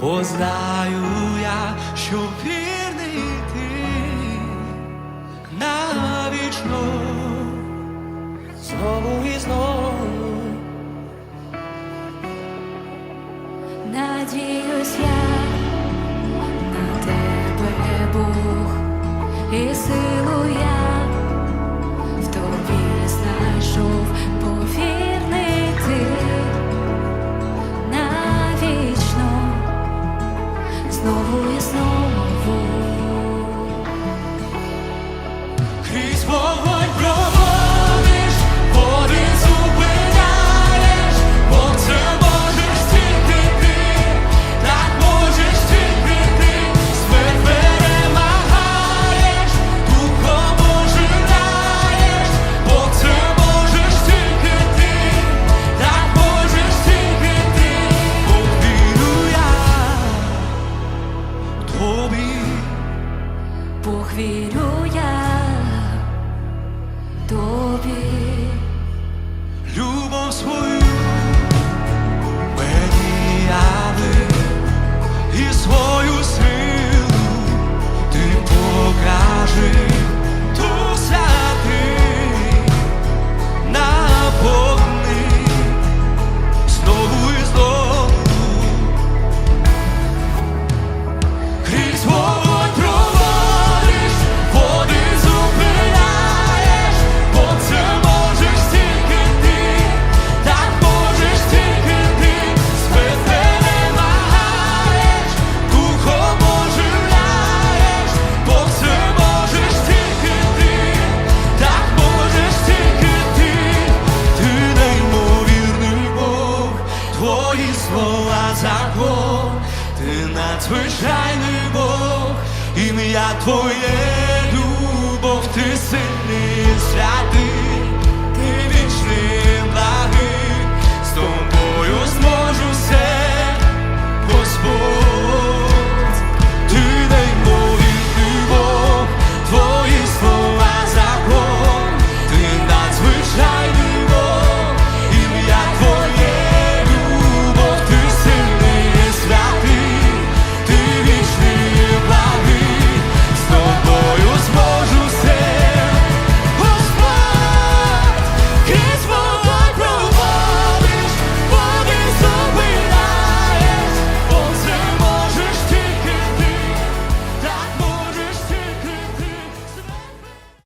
бо знаю я, що вірний ти навічно знову і знову. Надіюсь я на тебе, Бог, і силу знову вірю я тобі. Любов свою мені свою силу ти покажи слова закон, ти надзвичайний Бог, ім'я Твоє любов, ти святий.